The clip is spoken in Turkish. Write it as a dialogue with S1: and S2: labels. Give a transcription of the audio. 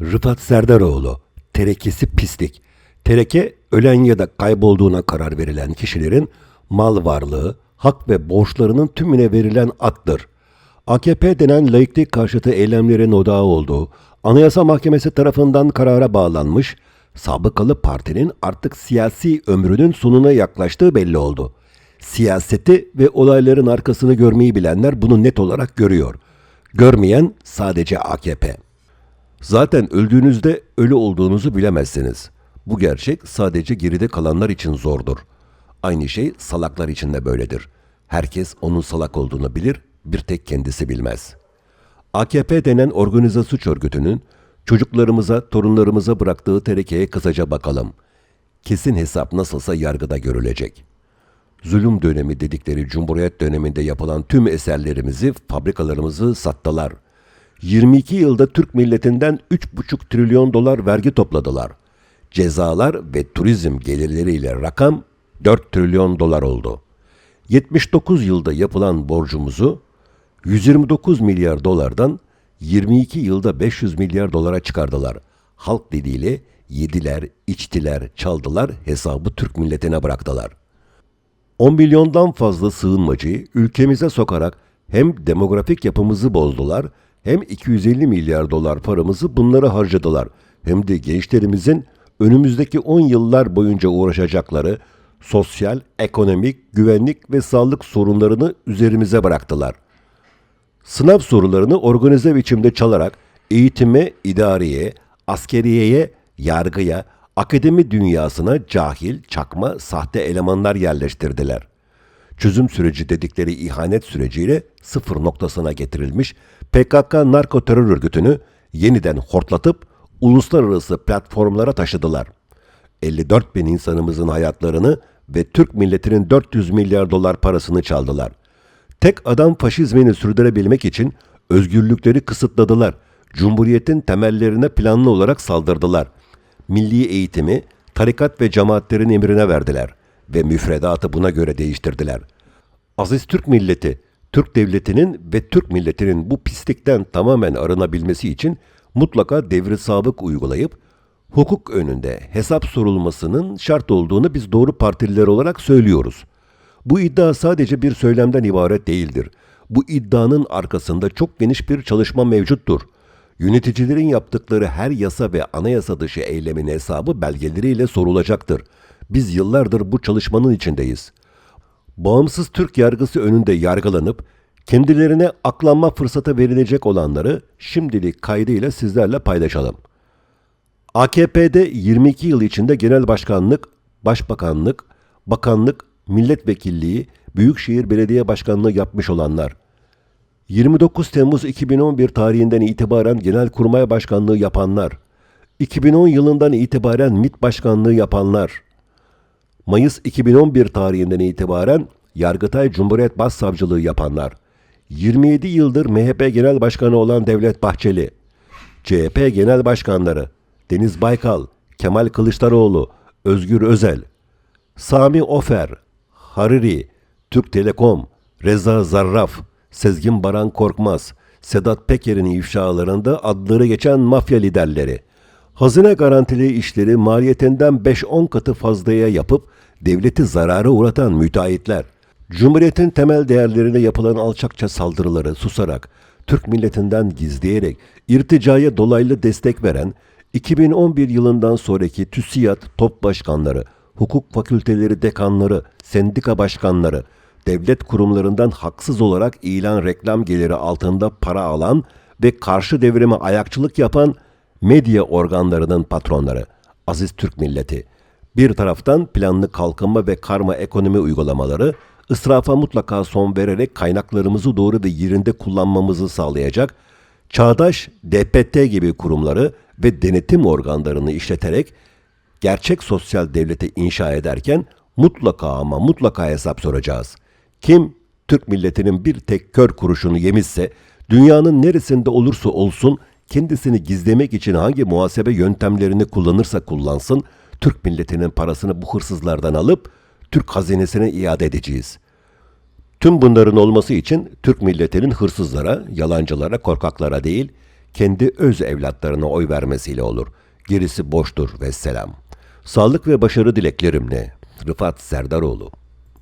S1: Rıfat Serdaroğlu, terekesi pislik. Tereke, ölen ya da kaybolduğuna karar verilen kişilerin mal varlığı, hak ve borçlarının tümüne verilen attır. AKP denen laiklik karşıtı eylemlerin odağı olduğu, Anayasa Mahkemesi tarafından karara bağlanmış, sabıkalı partinin artık siyasi ömrünün sonuna yaklaştığı belli oldu. Siyaseti ve olayların arkasını görmeyi bilenler bunu net olarak görüyor. Görmeyen sadece AKP. Zaten öldüğünüzde ölü olduğunuzu bilemezsiniz. Bu gerçek sadece geride kalanlar için zordur. Aynı şey salaklar için de böyledir. Herkes onun salak olduğunu bilir, bir tek kendisi bilmez. AKP denen organize suç örgütünün çocuklarımıza, torunlarımıza bıraktığı terekeye kısaca bakalım. Kesin hesap nasılsa yargıda görülecek. Zulüm dönemi dedikleri Cumhuriyet döneminde yapılan tüm eserlerimizi, fabrikalarımızı sattılar. 22 yılda Türk milletinden 3,5 trilyon dolar vergi topladılar. Cezalar ve turizm gelirleriyle rakam 4 trilyon dolar oldu. 79 yılda yapılan borcumuzu 129 milyar dolardan 22 yılda 500 milyar dolara çıkardılar. Halk diliyle yediler, içtiler, çaldılar, hesabı Türk milletine bıraktılar. 10 milyondan fazla sığınmacıyı ülkemize sokarak hem demografik yapımızı bozdular hem 250 milyar dolar paramızı bunlara harcadılar. Hem de gençlerimizin önümüzdeki 10 yıllar boyunca uğraşacakları sosyal, ekonomik, güvenlik ve sağlık sorunlarını üzerimize bıraktılar. Sınav sorularını organize biçimde çalarak eğitime, idareye, askeriyeye, yargıya, akademi dünyasına cahil, çakma, sahte elemanlar yerleştirdiler. Çözüm süreci dedikleri ihanet süreciyle sıfır noktasına getirilmiş PKK narko terör örgütünü yeniden hortlatıp uluslararası platformlara taşıdılar. 54 bin insanımızın hayatlarını ve Türk milletinin 400 milyar dolar parasını çaldılar. Tek adam faşizmini sürdürebilmek için özgürlükleri kısıtladılar. Cumhuriyetin temellerine planlı olarak saldırdılar. Milli eğitimi tarikat ve cemaatlerin emrine verdiler ve müfredatı buna göre değiştirdiler. Aziz Türk milleti, Türk devletinin ve Türk milletinin bu pislikten tamamen arınabilmesi için mutlaka devri sabık uygulayıp hukuk önünde hesap sorulmasının şart olduğunu biz doğru partililer olarak söylüyoruz. Bu iddia sadece bir söylemden ibaret değildir. Bu iddianın arkasında çok geniş bir çalışma mevcuttur. Yöneticilerin yaptıkları her yasa ve anayasa dışı eylemin hesabı belgeleriyle sorulacaktır. Biz yıllardır bu çalışmanın içindeyiz. Bağımsız Türk yargısı önünde yargılanıp kendilerine aklanma fırsatı verilecek olanları şimdilik kaydıyla sizlerle paylaşalım. AKP'de 22 yıl içinde genel başkanlık, başbakanlık, bakanlık, milletvekilliği, büyükşehir belediye başkanlığı yapmış olanlar, 29 Temmuz 2011 tarihinden itibaren Genelkurmay Başkanlığı yapanlar, 2010 yılından itibaren MİT Başkanlığı yapanlar, Mayıs 2011 tarihinden itibaren Yargıtay Cumhuriyet Başsavcılığı yapanlar, 27 yıldır MHP Genel Başkanı olan Devlet Bahçeli, CHP Genel Başkanları Deniz Baykal, Kemal Kılıçdaroğlu, Özgür Özel, Sami Ofer, Hariri, Türk Telekom, Reza Zarraf, Sezgin Baran Korkmaz, Sedat Peker'in ifşalarında adları geçen mafya liderleri, hazine garantili işleri maliyetinden 5-10 katı fazlaya yapıp devleti zarara uğratan müteahhitler, Cumhuriyetin temel değerlerine yapılan alçakça saldırıları susarak, Türk milletinden gizleyerek, irticaya dolaylı destek veren, 2011 yılından sonraki TÜSİAD top başkanları, hukuk fakülteleri dekanları, sendika başkanları, devlet kurumlarından haksız olarak ilan reklam geliri altında para alan ve karşı devrime ayakçılık yapan medya organlarının patronları, aziz Türk milleti. Bir taraftan planlı kalkınma ve karma ekonomi uygulamaları, ısrafa mutlaka son vererek kaynaklarımızı doğru ve yerinde kullanmamızı sağlayacak, çağdaş DPT gibi kurumları ve denetim organlarını işleterek gerçek sosyal devleti inşa ederken mutlaka ama mutlaka hesap soracağız. Kim Türk milletinin bir tek kör kuruşunu yemişse dünyanın neresinde olursa olsun kendisini gizlemek için hangi muhasebe yöntemlerini kullanırsa kullansın Türk milletinin parasını bu hırsızlardan alıp Türk hazinesine iade edeceğiz. Tüm bunların olması için Türk milletinin hırsızlara, yalancılara, korkaklara değil, kendi öz evlatlarına oy vermesiyle olur. Gerisi boştur ve selam. Sağlık ve başarı dileklerimle. Rıfat Serdaroğlu